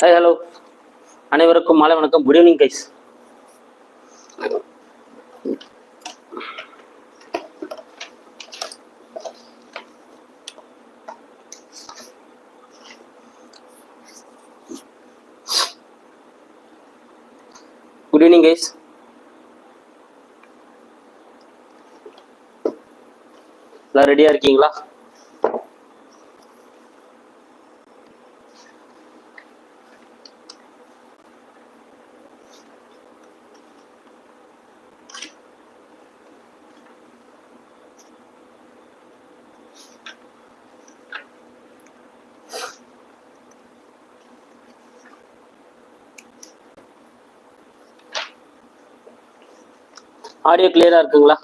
Hi hello அனைவருக்கும் மாலை வணக்கம். Good evening guys good evening guys எல்லாம் ரெடியாக இருக்கீங்களா? ஆடியோ கிளியரா இருக்குங்களா?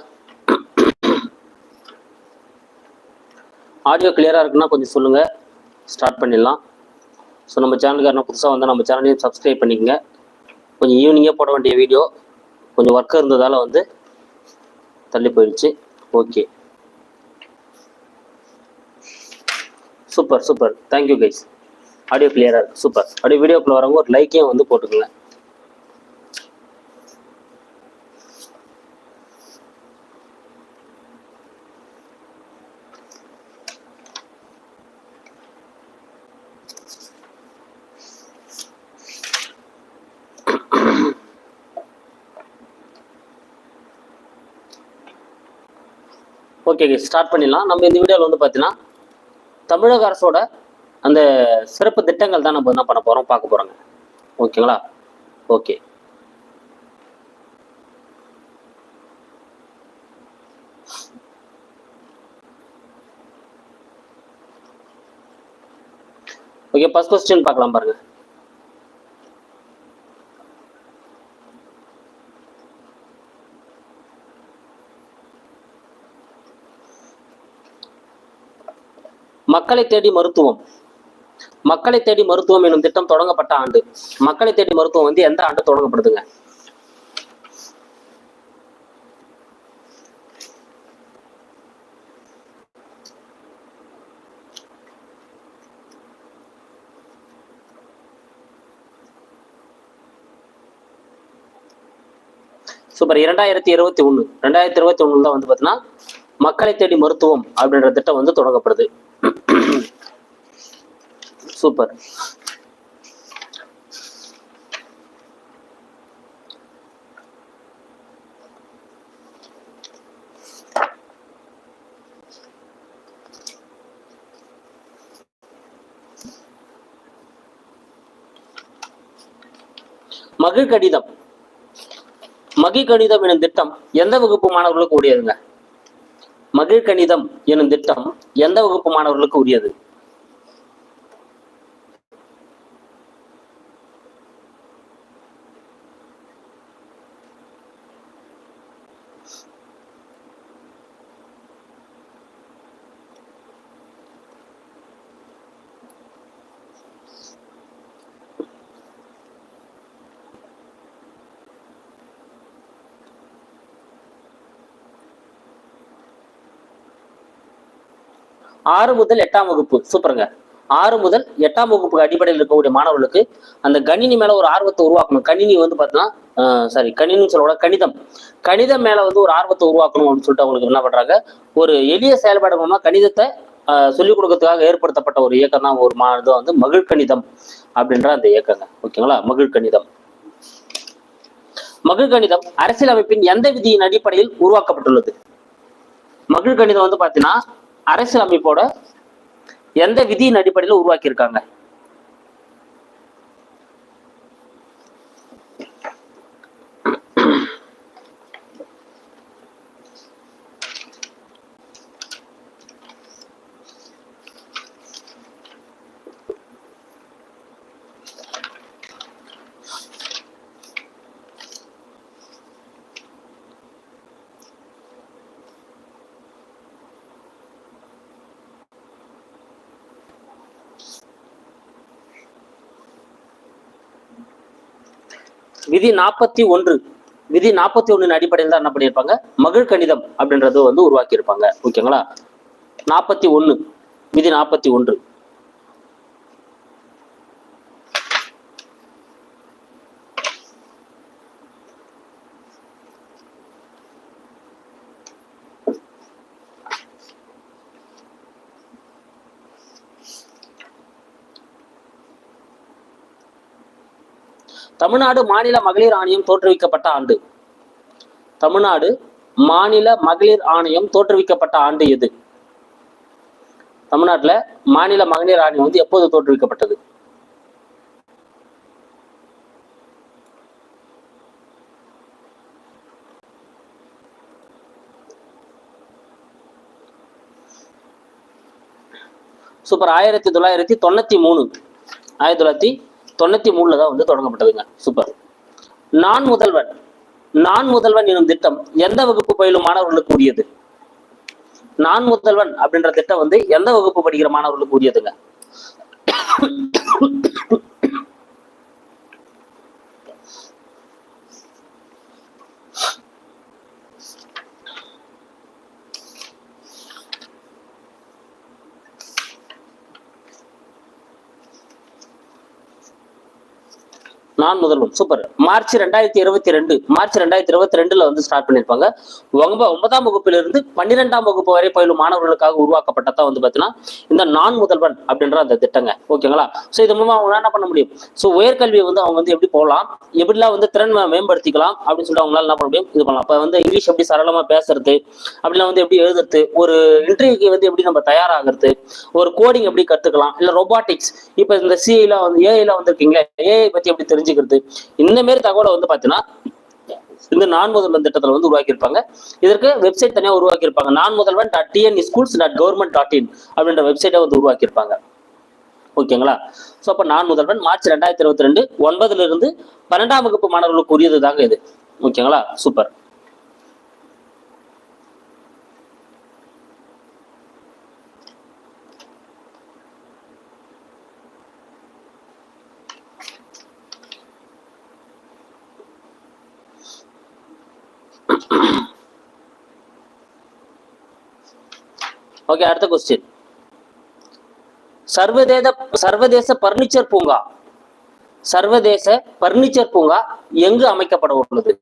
ஆடியோ கிளியரா இருக்குன்னா கொஞ்சம் சொல்லுங்க. ஸ்டார்ட் பண்ணிடலாம். ஸோ நம்ம சேனலுக்கு யாரும் புதுசாக வந்தால் நம்ம சேனலையும் சப்ஸ்கிரைப் பண்ணிக்கங்க. கொஞ்சம் ஈவினிங்கே போட வேண்டிய வீடியோ கொஞ்சம் ஒர்க் இருந்ததால் வந்து தள்ளி போயிடுச்சு. Okay super super thank you guys audio கிளியராக இருக்குது சூப்பர் அப்படியே வீடியோக்குள்ள வரவங்க ஒரு லைக்கையும் வந்து போட்டுக்கோங்க. ஓகே ஸ்டார்ட் பண்ணிடலாம். நம்ம இந்த வீடியோவில் வந்து பார்த்தீங்கன்னா தமிழக அரசோட அந்த சிறப்பு திட்டங்கள் தான் நம்ம என்ன பண்ண போகிறோம் பார்க்க போகிறோங்க ஓகேங்களா ஓகே ஓகே ஃபர்ஸ்ட் கொஸ்டின் பார்க்கலாம் பாருங்கள் மக்களை தேடி மருத்துவம். மக்களை தேடி மருத்துவம் எனும் திட்டம் தொடங்கப்பட்ட ஆண்டு. மக்களை தேடி மருத்துவம் வந்து எந்த ஆண்டு தொடங்கப்படுதுங்க? சூப்பர். இரண்டாயிரத்தி இருபத்தி ஒண்ணு ரெண்டாயிரத்தி இருபத்தி ஒண்ணுல தான் வந்து பாத்தீங்கன்னா மக்களை தேடி மருத்துவம் அப்படின்ற திட்டம் வந்து தொடங்கப்படுது. சூப்பர். மகிழ் கடிதம் மகி கணிதம் எனும் திட்டம் எந்த வகுப்பு மாணவர்களுக்கு உரியதுங்க? மகிழ் கணிதம் எனும் திட்டம் எந்த வகுப்பு மாணவர்களுக்கு உரியது? ஆறு முதல் எட்டாம் வகுப்பு. சூப்பருங்க. ஆறு முதல் எட்டாம் வகுப்பு அடிப்படையில் இருக்கக்கூடிய மாணவர்களுக்கு அந்த கணினி மேல ஒரு ஆர்வத்தை உருவாக்கணும். கணினி வந்து பார்த்தீங்கன்னா சாரி கணினின்னு சொல்லக்கூட கணிதம். கணிதம் மேல வந்து ஒரு ஆர்வத்தை உருவாக்கணும் அப்படின்னு சொல்லிட்டு அவங்களுக்கு என்ன பண்றாங்க ஒரு எளிய செயல்பாடு மூலமா கணிதத்தை ஆஹ் சொல்லிக் கொடுக்கறதுக்காக ஏற்படுத்தப்பட்ட ஒரு இயக்கம் தான் ஒரு மா இது வந்து மகிழ் கணிதம் அப்படின்ற அந்த இயக்கங்க. ஓகேங்களா? மகிழ் கணிதம் மகிழ் கணிதம் அரசியலமைப்பின் எந்த விதியின் அடிப்படையில் உருவாக்கப்பட்டுள்ளது? மகிழ் கணிதம் வந்து பாத்தீங்கன்னா அரசியலமைப்போட எந்த விதியின் அடிப்படையில் உருவாக்கியிருக்காங்க? விதி நாற்பத்தி ஒன்று விதி நாற்பத்தி ஒன்றின் அடிப்படையில் தான் என்ன பண்ணியிருப்பாங்க? மகிழ் கணிதம் அப்படின்றது வந்து உருவாக்கி இருப்பாங்க ஓகேங்களா? நாற்பத்தி ஒன்று விதி நாற்பத்தி ஒன்று. தமிழ்நாடு மாநில மகளிர் ஆணையம் தோற்றுவிக்கப்பட்ட ஆண்டு. தமிழ்நாடு மாநில மகளிர் ஆணையம் தோற்றுவிக்கப்பட்ட ஆண்டு எது? தமிழ்நாட்டுல மாநில மகளிர் ஆணையம் வந்து எப்போது தோற்றுவிக்கப்பட்டது? சூப்பர். ஆயிரத்தி தொள்ளாயிரத்தி தொண்ணூத்தி மூணு. ஆயிரத்தி தொள்ளாயிரத்தி தொண்ணூத்தி மூணுல தான் வந்து தொடங்கப்பட்டதுங்க. சூப்பர் நான் முதல்வன். நான் முதல்வன் எனும் திட்டம் எந்த வகுப்பு பயிலும் மாணவர்களுக்கு உரியது? நான் முதல்வன் அப்படின்ற திட்டம் வந்து எந்த வகுப்பு படிக்கிற மாணவர்களுக்கு உரியதுங்க? நான் முதல்வன் சூப்பர். மார்ச் ரெண்டாயிரத்தி இருபத்தி ரெண்டு மார்ச் ரெண்டாயிரத்தி இருபத்தி ரெண்டுல வந்து ஸ்டார்ட் பண்ணிருப்பாங்க ஒன்ப ஒன்பதாம் வகுப்பிலிருந்து இருந்து பன்னிரெண்டாம் வகுப்பு வரை பயிலும் மாணவர்களுக்காக உருவாக்கப்பட்டதா வந்து பாத்தீங்கன்னா இந்த நான் முதல்வன் அப்படின்ற அந்த திட்டங்க. ஓகேங்களா? சோ இது மூலமா அவங்க என்ன பண்ண முடியும்? சோ உயர்கல்வியை வந்து அவங்க வந்து எப்படி போகலாம்? எப்படிலாம் வந்து திறன் மேம்படுத்திக்கலாம்? அப்படின்னு சொல்லிட்டு அவங்களால என்ன பண்ண முடியும்? இது பண்ணலாம். அப்ப வந்து இங்கிலீஷ் எப்படி சரளமா பேசுறது? அப்படிலாம் வந்து எப்படி எழுதுறது? ஒரு இன்டர்வியூக்கு வந்து எப்படி நம்ம தயாராகிறது? ஒரு கோடிங் எப்படி கத்துக்கலாம்? இல்ல ரொபாட்டிக்ஸ் இப்ப இந்த சிஐல வந்து ஏஐல வந்திருக்கீங்களா ஏஐ பத்தி எப்படி தெரிஞ்சு தெரிஞ்சுக்கிறது. இந்த மாதிரி தகவலை வந்து பாத்தீங்கன்னா இந்த நான் முதல்வன் திட்டத்துல வந்து உருவாக்கியிருப்பாங்க. இதற்கு வெப்சைட் தனியா உருவாக்கியிருப்பாங்க. நான் Mudhalvan dot TN schools dot government dot in அப்படின்ற வெப்சைட்டை வந்து உருவாக்கியிருப்பாங்க. ஓகேங்களா? ஸோ அப்போ நான் முதல்வன் மார்ச் ரெண்டாயிரத்தி இருபத்தி ரெண்டு ஒன்பதுல இருந்து பன்னெண்டாம் வகுப்பு மாணவர்களுக்கு உரியது தாங்க இது. ஓகேங்களா? சூப்பர் ஓகே அடுத்த கொஸ்டின் சர்வதேச சர்வதேச பர்னிச்சர் பூங்கா. சர்வதேச பர்னிச்சர் பூங்கா எங்கு அமைக்கப்பட உள்ளது?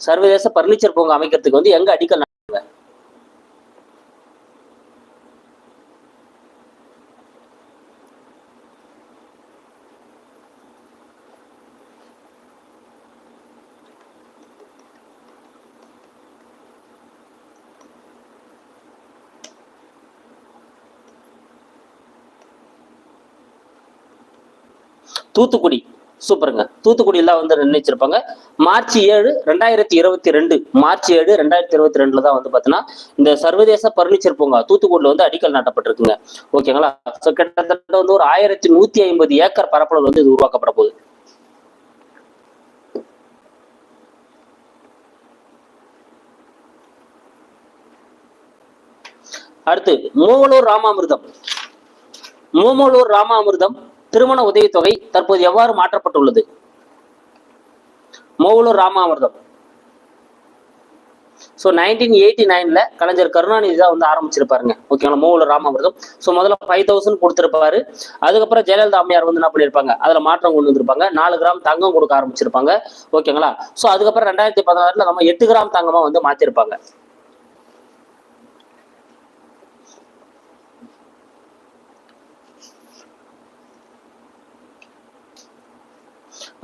சர்வதேச பர்னிச்சர் பூங்கா அமைக்கிறதுக்கு வந்து எங்க அடிக்கல் தூத்துக்குடி. சூப்பருங்க. தூத்துக்குடியில வந்து நிர்ணயிச்சிருப்பாங்க. மார்ச் ஏழு ரெண்டாயிரத்தி இருபத்தி ரெண்டு. மார்ச் ஏழு ரெண்டாயிரத்தி இருபத்தி ரெண்டுல தான் வந்து பாத்தீங்கன்னா இந்த சர்வதேச பர்னிச்சர் பூங்கா தூத்துக்குடியில் வந்து அடிக்கல் நாட்டப்பட்டிருக்குங்க. ஓகேங்களா? ஸோ கிட்டத்தட்ட வந்து ஒரு ஆயிரத்தி நூத்தி ஐம்பது ஏக்கர் பரப்பளவு வந்து இது உருவாக்கப்பட போகுது. அடுத்து மூவலூர் ராமாமிர்தம். மூமலூர் ராமாமிர்தம் திருமண உதவித்தொகை தற்போது எவ்வாறு மாற்றப்பட்டுள்ளது? Moovalur Ramamirtham. So nineteen eighty நைன்ல கலைஞர் கருணாநிதி தான் வந்து ஆரம்பிச்சிருப்பாருங்க. ஓகேங்களா மூவில் ராமாமிர்தம். ஸோ முதல்ல ஃபைவ் தௌசண்ட் கொடுத்துருப்பாரு. அதுக்கப்புறம் ஜெயலலிதா அம்மையார் வந்து என்ன பண்ணியிருப்பாங்க? அதில் மாற்றம் கொண்டு வந்திருப்பாங்க. நாலு கிராம் தங்கம் கொடுக்க ஆரம்பிச்சிருப்பாங்க. ஓகேங்களா ஸோ அதுக்கப்புறம் ரெண்டாயிரத்தி பதினாறுல நம்ம எட்டு கிராம் தங்கமாக வந்து மாற்றிருப்பாங்க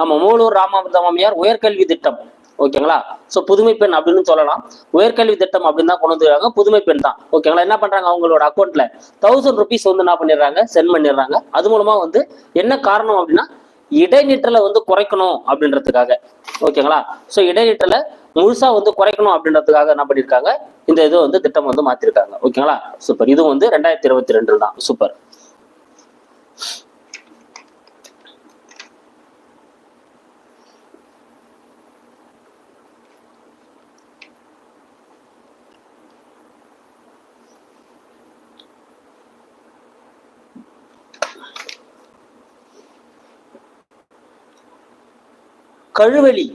ஆமா மூலூர் ராமாமிர்தம் மாமியார் உயர்கல்வி திட்டம். ஓகேங்களா? சோ புதுமை பெண் அப்படின்னு சொல்லலாம். உயர்கல்வி திட்டம் அப்படின்னு தான் கொண்டு வந்துருக்காங்க. புதுமை பெண் தான். ஓகேங்களா? என்ன பண்றாங்க? அவங்களோட அக்கௌண்ட்ல தௌசண்ட் ருபீஸ் வந்து என்ன பண்ணிடுறாங்க? சென்ட் பண்ணிடுறாங்க. அது மூலமா வந்து என்ன காரணம் அப்படின்னா இடைநிற்றலை வந்து குறைக்கணும் அப்படின்றதுக்காக. ஓகேங்களா? ஸோ இடைநிற்றலை முழுசா வந்து குறைக்கணும் அப்படின்றதுக்காக என்ன பண்ணிருக்காங்க இந்த இது வந்து திட்டம் வந்து மாத்திருக்காங்க. ஓகேங்களா? சூப்பர் இது வந்து ரெண்டாயிரத்தி இருபத்தி ரெண்டு தான். சூப்பர் கழுவெளி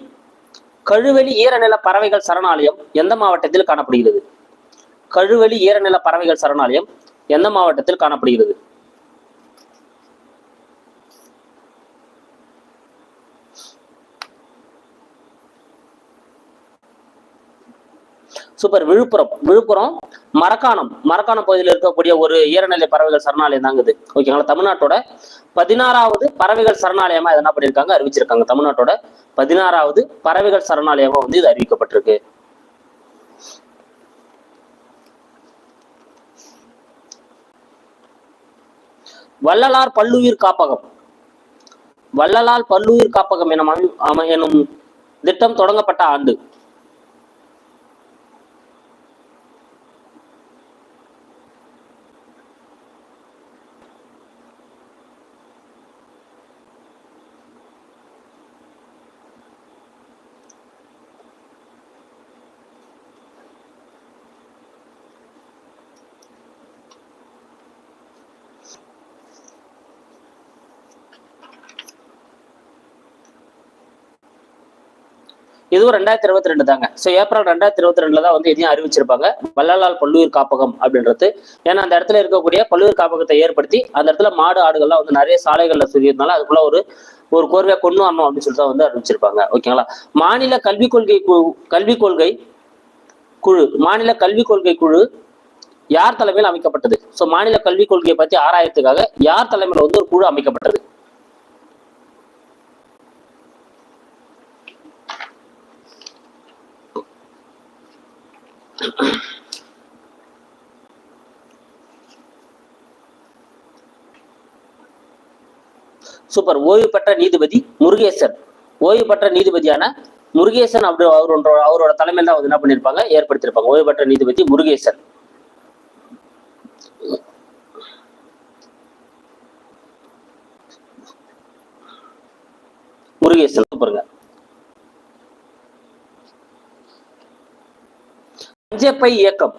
கழுவெளி ஈரநில பறவைகள் சரணாலயம் எந்த மாவட்டத்தில் காணப்படுகிறது? கழுவெளி ஈரநில பறவைகள் சரணாலயம் எந்த மாவட்டத்தில் காணப்படுகிறது? சூப்பர். விழுப்புரம். விழுப்புரம் மரக்காணம். மரக்காணம் பகுதியில் இருக்கக்கூடிய ஒரு ஈரநிலை பறவைகள் சரணாலயம் தாங்க இது ஓகேங்களா? தமிழ்நாட்டோட பதினாறாவது பறவைகள் சரணாலயமா என்ன பண்ணியிருக்காங்க? அறிவிச்சிருக்காங்க. தமிழ்நாட்டோட பதினாறாவது பறவைகள் சரணாலயமா வந்து இது அறிவிக்கப்பட்டிருக்கு. வள்ளலார் பல்லுயிர் காப்பகம். வள்ளலார் பல்லுயிர் காப்பகம் எனும் அமை- எனும் திட்டம் தொடங்கப்பட்ட ஆண்டு. இதுவும் ரெண்டாயிரத்தி இருபத்தி ரெண்டு தாங்க. ஸோ ஏப்ரல் ரெண்டாயிரத்தி இருபத்தி ரெண்டுல தான் வந்து இதையும் அறிவிச்சிருப்பாங்க. வள்ளலால் பல்லுயிர் காப்பகம் அப்படின்றது. ஏன்னா அந்த இடத்துல இருக்கக்கூடிய பல்லுயிர் காப்பகத்தை ஏற்படுத்தி அந்த இடத்துல மாடு ஆடுகள்லாம் வந்து நிறைய சாலைகள்ல சுரியதுனால அதுக்குள்ள ஒரு ஒரு கோர்வையா கொண்டு வரணும் அப்படின்னு சொல்லிட்டு தான் வந்து அறிவிச்சிருப்பாங்க. ஓகேங்களா மாநில கல்விக் கொள்கை கல்விக் கொள்கை குழு மாநில கல்விக் கொள்கை குழு யார் தலைமையில் அமைக்கப்பட்டது? ஸோ மாநில கல்விக் கொள்கையை பற்றி ஆராயத்துக்காக யார் தலைமையில் வந்து ஒரு குழு அமைக்கப்பட்டது? சூப்பர் ஓய்வு பெற்ற நீதிபதி முருகேசன். ஓய்வு பெற்ற நீதிபதியான முருகேசன் அப்படி அவர் அவரோட தலைமையில் தான் வந்து என்ன பண்ணியிருப்பாங்க ஏற்படுத்தியிருப்பாங்க ஓய்வு பெற்ற நீதிபதி முருகேசன். முருகேசன். சூப்பருங்க. மஞ்சப்பை இயக்கம்.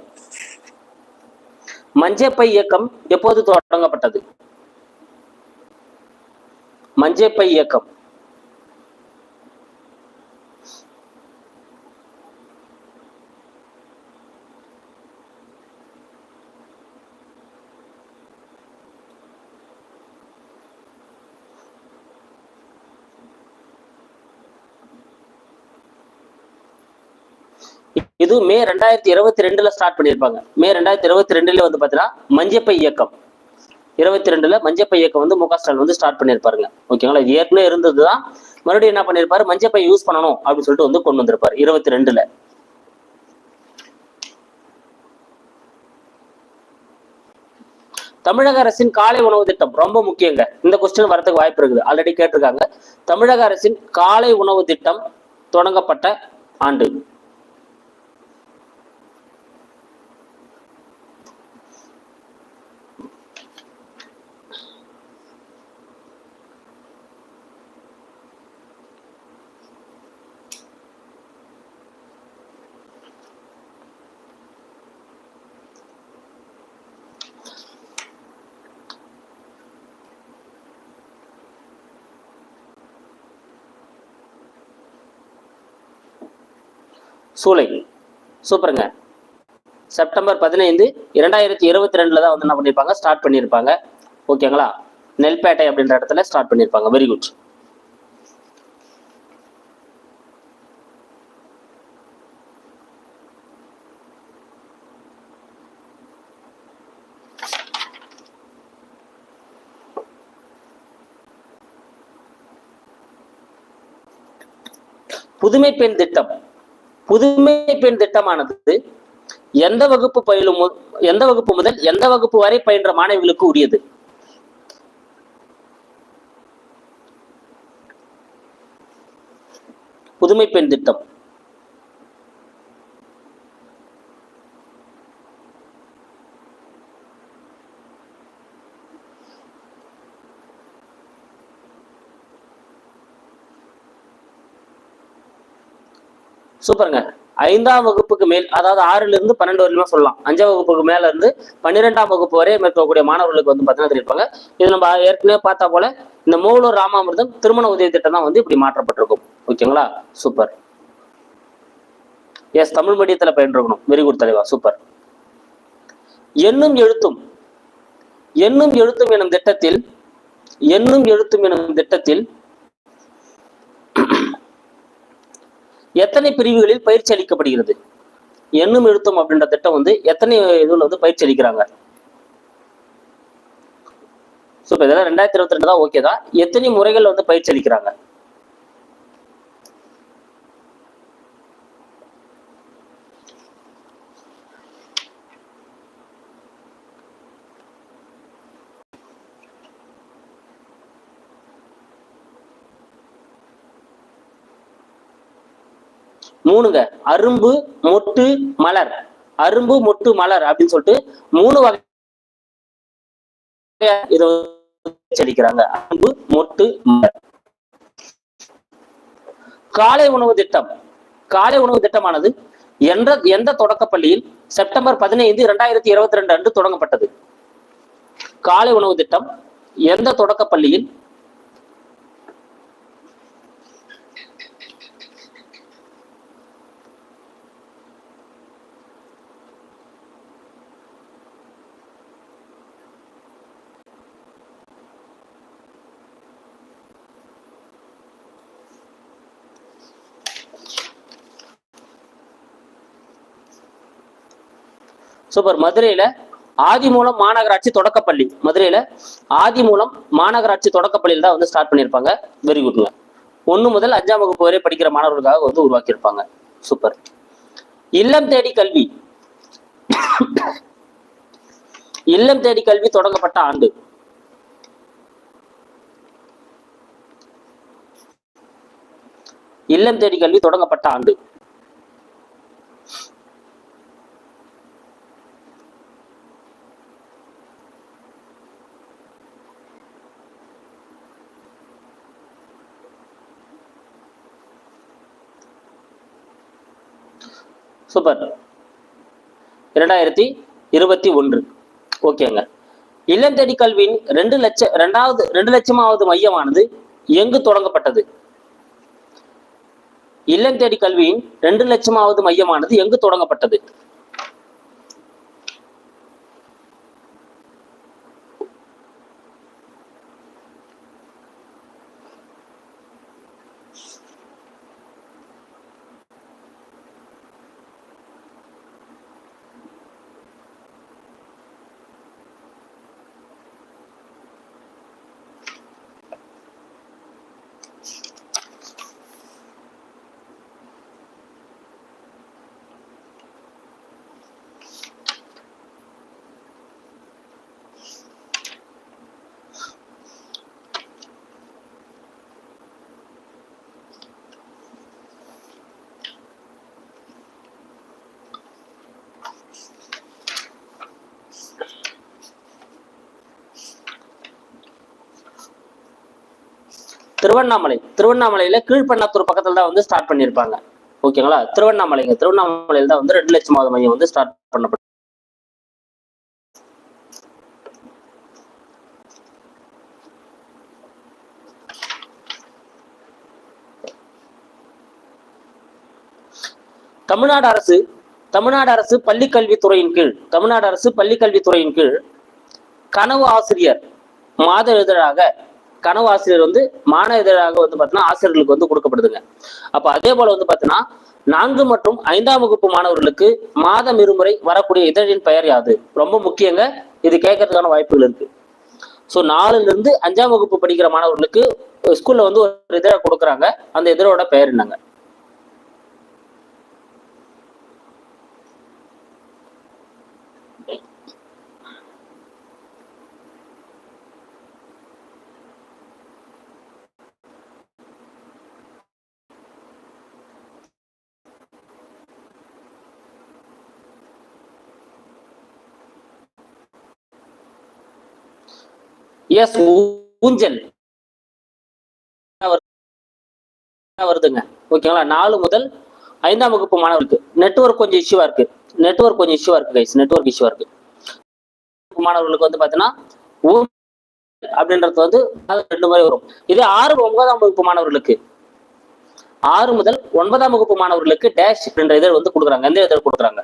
மஞ்சப்பை இயக்கம் எப்போது தொடங்கப்பட்டது? மஞ்சப்பை இயக்கம். இது மே ரெண்டாயிரத்தி இருபத்தி ரெண்டுல ஸ்டார்ட் பண்ணியிருப்பாங்க. மே ரெண்டாயிரத்தி இருபத்தி ரெண்டுல வந்து பாத்தீங்கன்னா மஞ்சப்பை இயக்கம். இருபத்தி ரெண்டுல மஞ்சப்பை இயக்கம் வந்து முக ஸ்டாலின் வந்து ஸ்டார்ட் பண்ணியிருப்பாருங்க. ஓகேங்களா? இது ஏற்கனவே இருந்ததுதான். மறுபடியும் என்ன பண்ணியிருப்பாரு? மஞ்சப்பை யூஸ் பண்ணணும் அப்படின்னு சொல்லிட்டு வந்து கொண்டு வந்திருப்பாரு இருபத்தி ரெண்டுல. தமிழக அரசின் காலை உணவு திட்டம் ரொம்ப முக்கியங்க. இந்த கொஸ்டின் வரதுக்கு வாய்ப்பு இருக்குது. ஆல்ரெடி கேட்டிருக்காங்க. தமிழக அரசின் காலை உணவு திட்டம் தொடங்கப்பட்ட ஆண்டு. சூலை சூப்பருங்க. செப்டம்பர் பதினைந்து இரண்டாயிரத்தி இருபத்தி ரெண்டில் தான் வந்து என்ன பண்ணியிருப்பாங்க ஸ்டார்ட் பண்ணியிருப்பாங்க ஓகேங்களா? நெல்பேட்டை அப்படின்ற இடத்துல ஸ்டார்ட் பண்ணியிருப்பாங்க வெரி குட் புதுமை பெண் திட்டம். புதுமை பெண் திட்டமானது எந்த வகுப்பு பயிலும் எந்த வகுப்பு முதல் எந்த வகுப்பு வரை பயின்ற மாணவிகளுக்கு உரியது? புதுமை பெண் திட்டம். சூப்பருங்க. ஐந்தாம் வகுப்புக்கு மேல் அதாவது ஆறுல இருந்து பன்னெண்டு வரையிலுமே சொல்லலாம். அஞ்சாம் வகுப்புக்கு மேல இருந்து பன்னிரெண்டாம் வகுப்பு வரை மேற்கொள்ளக்கூடிய மாணவர்களுக்கு வந்து பார்த்தீங்கன்னா தெரிவிப்பாங்க. இது நம்ம ஏற்கனவே பார்த்தா போல இந்த மூலூர் ராமாமிர்தம் திருமண உதவி திட்டம் தான் வந்து இப்படி மாற்றப்பட்டிருக்கும். ஓகேங்களா? சூப்பர். எஸ் தமிழ் மீடியத்துல பயின்றிருக்கணும் வெரி குட் தலைவா. சூப்பர். எண்ணும் எழுத்தும் எண்ணும் எழுத்தும் எனும் திட்டத்தில் எண்ணும் எழுத்தும் எனும் திட்டத்தில் எத்தனை பிரிவுகளில் பயிற்சி அளிக்கப்படுகிறது? எண்ணும் எழுத்தும் அப்படின்ற திட்டம் வந்து எத்தனை இதுல வந்து பயிற்சி அளிக்கிறாங்க? ஸோ இப்போ இதெல்லாம் ரெண்டாயிரத்தி இருபத்தி ரெண்டு தான் ஓகே தான். எத்தனை முறைகள் வந்து பயிற்சி அளிக்கிறாங்க? மூணுங்க அரும்பு மொட்டு மலர். அரும்பு மொட்டு மலர் அப்படின்னு சொல்லிட்டு மூணு வகை இதை செடிக்கிறாங்க அரும்பு மொட்டு மலர். காலை உணவு திட்டம். காலை உணவு திட்டமானது எந்த எந்த தொடக்கப்பள்ளியில் செப்டம்பர் பதினைந்து இரண்டாயிரத்தி இருபத்தி ரெண்டு அன்று தொடங்கப்பட்டது. காலை உணவு திட்டம் எந்த தொடக்கப்பள்ளியில் சூப்பர் மதுரையில ஆதிமூலம் மாநகராட்சி தொடக்கப்பள்ளி. மதுரையில ஆதிமூலம் மாநகராட்சி தொடக்கப்பள்ளியில் தான் வந்து ஸ்டார்ட் பண்ணியிருப்பாங்க. வெரி குட்ங்க ஒண்ணு முதல் அஞ்சாம் வகுப்பு வரை படிக்கிற மாணவர்களுக்காக வந்து உருவாக்கியிருப்பாங்க. சூப்பர் இல்லம் தேடி கல்வி. இல்லம் தேடி கல்வி தொடங்கப்பட்ட ஆண்டு. இல்லம் தேடி கல்வி தொடங்கப்பட்ட ஆண்டு. சூப்பர். இரண்டாயிரத்தி இருபத்தி ஒன்று. ஓகேங்க. இல்லம் தேடி கல்வியின் ரெண்டு லட்சம் ரெண்டாவது ரெண்டு லட்சமாவது மையமானது எங்கு தொடங்கப்பட்டது? இல்லம் தேடி கல்வியின் ரெண்டு லட்சமாவது மையமானது எங்கு தொடங்கப்பட்டது? திருவண்ணாமலை. திருவண்ணாமலையில கீழ்பண்ணாத்தூர் பக்கத்துல தான் வந்து ஸ்டார்ட் பண்ணியிருப்பாங்க ஓகேங்களா? திருவண்ணாமலைங்க. திருவண்ணாமலையில தான் வந்து ரெண்டு லட்சமாவது மையம் வந்து ஸ்டார்ட் பண்ணப்படும் தமிழ்நாடு அரசு தமிழ்நாடு அரசு பள்ளிக்கல்வித்துறையின் கீழ் தமிழ்நாடு அரசு பள்ளிக்கல்வித்துறையின் கீழ் கனவு ஆசிரியர் மாத இதழாக கனவு ஆசிரியர் வந்து மாணவ இதழாக வந்து பார்த்தீங்கன்னா ஆசிரியர்களுக்கு வந்து கொடுக்கப்படுதுங்க. அப்போ அதே போல வந்து பார்த்தீங்கன்னா நான்கு மற்றும் ஐந்தாம் வகுப்பு மாணவர்களுக்கு மாதம் இருமுறை வரக்கூடிய இதழின் பெயர் யாது? ரொம்ப முக்கியங்க. இது கேட்கறதுக்கான வாய்ப்புகள் இருக்கு. ஸோ நாலுல இருந்து அஞ்சாம் வகுப்பு படிக்கிற மாணவர்களுக்கு ஸ்கூல்ல வந்து ஒரு இதழை கொடுக்குறாங்க. அந்த இதழோட பெயர் என்னங்க? எஸ் ஊஞ்சல். வருதுங்க. ஓகேங்களா நாலு முதல் ஐந்தாம் வகுப்பு மாணவர்களுக்கு. நெட்வொர்க் கொஞ்சம் இஷ்யூவா இருக்கு. நெட்வொர்க் கொஞ்சம் இஷ்யூவா இருக்கு கைஸ் நெட்வொர்க் இஷ்யூவா இருக்கு. மாணவர்களுக்கு வந்து பாத்தீங்கன்னா அப்படின்றது வந்து ரெண்டு முறை வரும். இதே ஆறு ஒன்பதாம் வகுப்பு மாணவர்களுக்கு. ஆறு முதல் ஒன்பதாம் வகுப்பு மாணவர்களுக்கு டேஷ் அப்படின்ற இதழ் வந்து கொடுக்குறாங்க. எந்த இதழ் கொடுக்குறாங்க?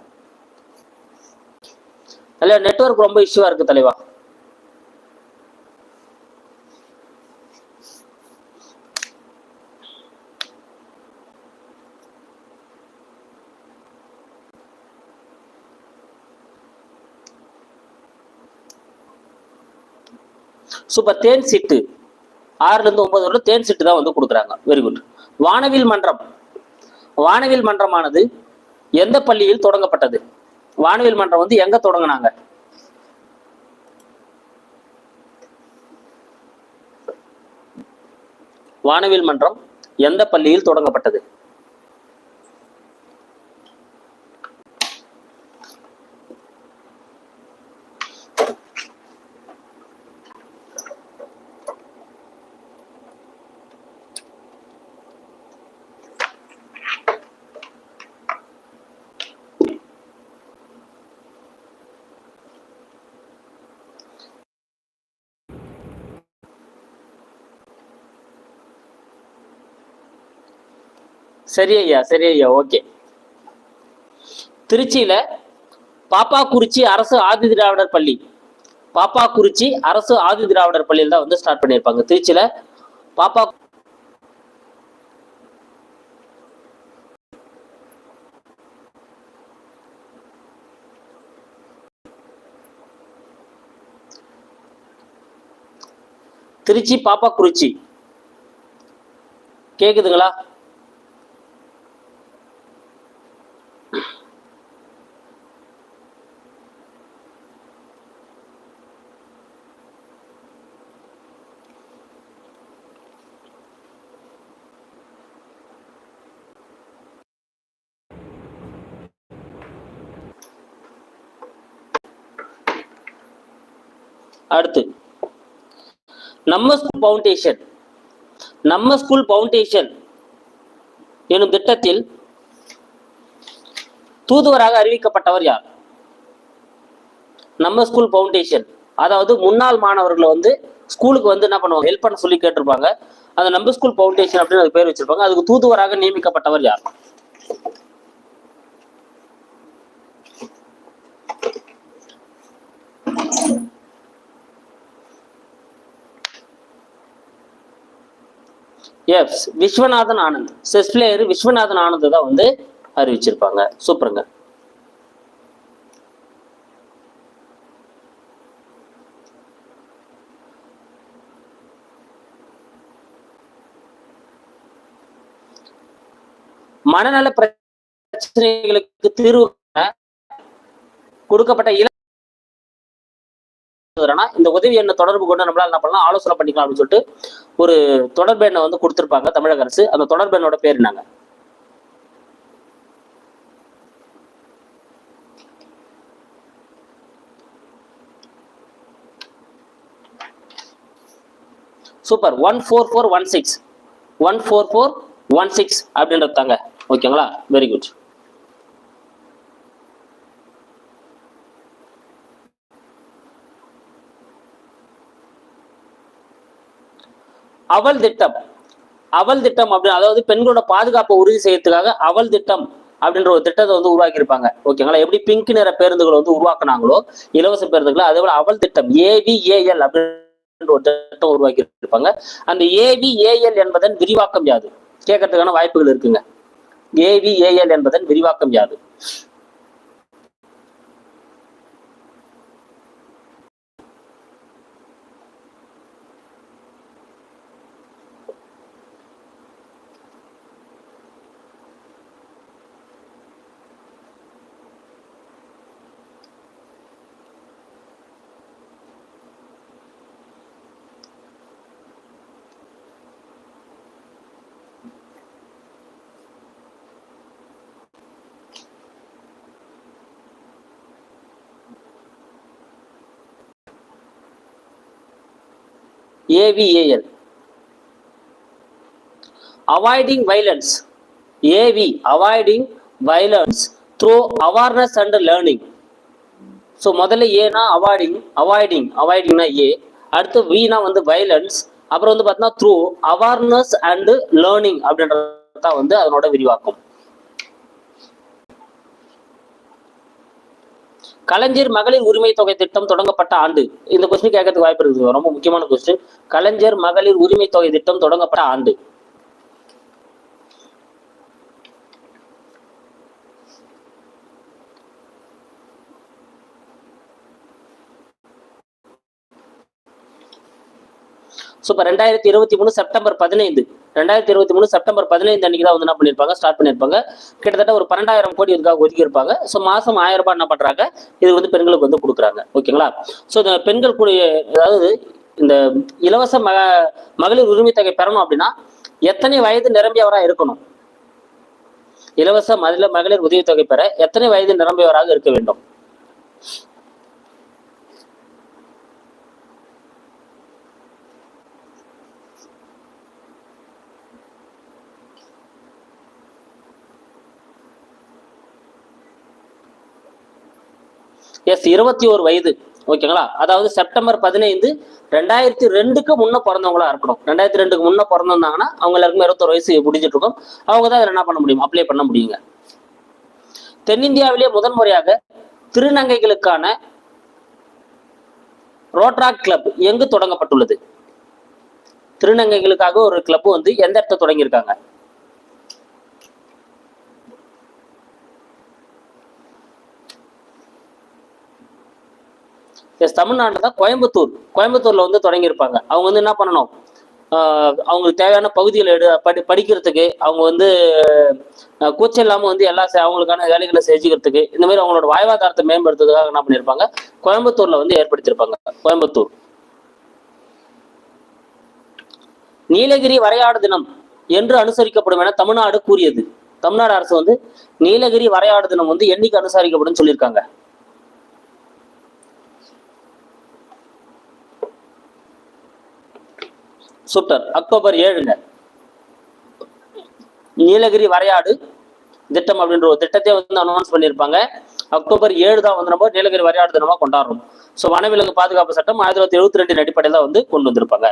இல்ல நெட்வொர்க் ரொம்ப இஷ்யூவா இருக்கு தலைவா. சூப்பர் தேன் சிட்டு. ஆறுலேருந்து ஒன்பது வரை தேன் சிட்டு தான் வந்து கொடுக்குறாங்க. வெரி குட் வானவில் மன்றம். வானவில் மன்றமானது எந்த பள்ளியில் தொடங்கப்பட்டது? வானவில் மன்றம் வந்து எங்க தொடங்கினாங்க? வானவில் மன்றம் எந்த பள்ளியில் தொடங்கப்பட்டது? சரி ஐயா சரி ஐயா ஓகே. திருச்சியில பாப்பாக்குறிச்சி அரசு ஆதி திராவிடர் பள்ளி. பாப்பாக்குறிச்சி அரசு ஆதி திராவிடர் பள்ளியில் தான் வந்து ஸ்டார்ட் பண்ணியிருப்பாங்க. திருச்சியில பாப்பா திருச்சி பாப்பாக்குறிச்சி. கேக்குதுங்களா? அடுத்து நம்ம ஸ்கூல் பவுண்டேஷன் நம்ம ஸ்கூல் பவுண்டேஷன் எனும் திட்டத்தில் தூதுவராக அறிவிக்கப்பட்டவர் யார்? நம்ம ஸ்கூல் பவுண்டேஷன் அதாவது முன்னாள் மாணவர்களை வந்து ஸ்கூலுக்கு வந்து என்ன பண்ணுவாங்க? ஹெல்ப் பண்ண சொல்லி கேட்டிருப்பாங்க. அந்த நம்ம ஸ்கூல் பவுண்டேஷன் அப்படின்னு அது பேர் வச்சிருப்பாங்க. அதுக்கு தூதுவராக நியமிக்கப்பட்டவர் யார்? S Viswanathan Anand. Chess player Viswanathan Anand தான் வந்து அறிவிச்சிருப்பாங்க. சூப்பருங்க மனநல பிரச்சனைகளுக்கு தீர்வு கொடுக்கப்பட்ட இல ஆனா, இந்த உதவி எண்ணை தொடர்பு கொண்டு நம்மளால் என்ன பண்ணலாம் ஆலோசனை பண்ணிக்கலாம் அப்படின்னு சொல்லிட்டு ஒரு தொடர்பு எண்ணை வந்து கொடுத்திருப்பாங்க தமிழக அரசு. அந்த தொடர்பு எண்ணோட பேர் என்னங்க? Super. One four four one six. One four four one six அப்படின்றது தாங்க ஓகேங்களா? வெரி குட் அவல் திட்டம். அவல் திட்டம் அப்படின்னு அதாவது பெண்களோட பாதுகாப்பை உறுதி செய்யறதுக்காக அவல் திட்டம் அப்படின்ற ஒரு திட்டத்தை வந்து உருவாக்கியிருப்பாங்க. ஓகேங்களா? எப்படி பிங்க் நிற பேருந்துகளை வந்து உருவாக்குனாங்களோ இலவச பேருந்துகளை அதே போல அவல் திட்டம் ஏவிஏஎல் அப்படின்ற ஒரு திட்டம் உருவாக்கி இருப்பாங்க அந்த ஏவிஏஎல் என்பதன் விரிவாக்கம் யாது? கேட்கறதுக்கான வாய்ப்புகள் இருக்குங்க. ஏவிஏஎல் என்பதன் விரிவாக்கம் யாது? AVAL avoiding violence AV avoiding violence through awareness and learning so முதல்ல ஏனா அவாய்டிங் அவாய்டிங் அவாய்டிங்னா ஏ அடுத்து வீனா வந்து வைலன்ஸ் அப்புறம் வந்து பார்த்தீங்கன்னா த்ரூ அவேர்னஸ் அண்ட் லேர்னிங் அப்படின்றது தான் வந்து அதனோட விரிவாக்கம். கலைஞர் மகளிர் உரிமை தொகை திட்டம் தொடங்கப்பட்ட ஆண்டு. இந்த கொஸ்டின் கேட்கறதுக்கு வாய்ப்பு இருக்குது. ரொம்ப முக்கியமான கொஸ்டின் கலைஞர் மகளிர் உரிமை தொகை திட்டம் தொடங்கப்பட்ட ஆண்டு. ஸோ இப்போ ரெண்டாயிரத்தி இருபத்தி மூணு செப்டம்பர் பதினைந்து. ரெண்டாயிரத்தி இருபத்தி மூணு செப்டம்பர் பதினைந்து அன்னைக்கு தான் வந்து என்ன பண்ணியிருப்பாங்க ஸ்டார்ட் பண்ணியிருப்பாங்க கிட்டத்தட்ட ஒரு பன்னெண்டாயிரம் கோடி இதுக்காக ஒதுக்கி இருப்பாங்க ஸோ மாசம் ஆயிரம் ரூபாய் என்ன பண்றாங்க? இது வந்து பெண்களுக்கு வந்து கொடுக்குறாங்க. ஓகேங்களா? ஸோ இந்த பெண்கள் கூடிய அதாவது இந்த இலவச மக மகளிர் உரிமை தொகை பெறணும் அப்படின்னா எத்தனை வயது நிரம்பியவராக இருக்கணும்? இலவச மதில மகளிர் உதவித்தொகை பெற எத்தனை வயது நிரம்பியவராக இருக்க வேண்டும்? எஸ் இருபத்தி ஒரு வயது. ஓகேங்களா? அதாவது செப்டம்பர் பதினைந்து ரெண்டாயிரத்தி ரெண்டுக்கு முன்ன பிறந்தவங்களா இருக்கணும். ரெண்டாயிரத்தி ரெண்டுக்கு முன்ன பிறந்திருந்தாங்கன்னா அவங்க எல்லாருக்குமே இருபத்தொரு வயசு முடிஞ்சிட்டு இருக்கும் அவங்க தான் என்ன பண்ண முடியும்? அப்ளை பண்ண முடியுங்க. தென்னிந்தியாவிலேயே முதன்முறையாக திருநங்கைகளுக்கான ரோட்ராக் கிளப் எங்கு தொடங்கப்பட்டுள்ளது? திருநங்கைகளுக்காக ஒரு கிளப் வந்து எந்த இடத்துல தொடங்கியிருக்காங்க? எஸ் தமிழ்நாட்டில் தான் கோயம்புத்தூர். கோயம்புத்தூர்ல வந்து தொடங்கியிருப்பாங்க. அவங்க வந்து என்ன பண்ணணும்? அவங்களுக்கு தேவையான பகுதிகளை எடு படி படிக்கிறதுக்கு அவங்க வந்து கூச்சம் இல்லாமல் வந்து எல்லா அவங்களுக்கான வேலைகளை செஞ்சுக்கிறதுக்கு இந்த மாதிரி அவங்களோட வாழ்வாதாரத்தை மேம்படுத்துறதுக்காக என்ன பண்ணியிருப்பாங்க? கோயம்புத்தூர்ல வந்து ஏற்படுத்தியிருப்பாங்க. கோயம்புத்தூர். நீலகிரி வரையாடு தினம் என்று அனுசரிக்கப்படும் என தமிழ்நாடு கூறியது. தமிழ்நாடு அரசு வந்து நீலகிரி வரையாடு தினம் வந்து என்னைக்கு அனுசரிக்கப்படும் சொல்லியிருக்காங்க? சூப்பர் அக்டோபர் ஏழுங்க. நீலகிரி வரையாடு திட்டம் அப்படின்ற ஒரு திட்டத்தை வந்து அனௌன்ஸ் பண்ணியிருப்பாங்க. அக்டோபர் ஏழு தான் வந்து நம்ம நீலகிரி வரையாடு தினமா கொண்டாடுறோம். ஸோ வனவிலங்கு பாதுகாப்பு சட்டம் ஆயிரத்தி தொள்ளாயிரத்தி எழுபத்தி ரெண்டின் அடிப்படையில் தான் வந்து கொண்டு வந்திருப்பாங்க.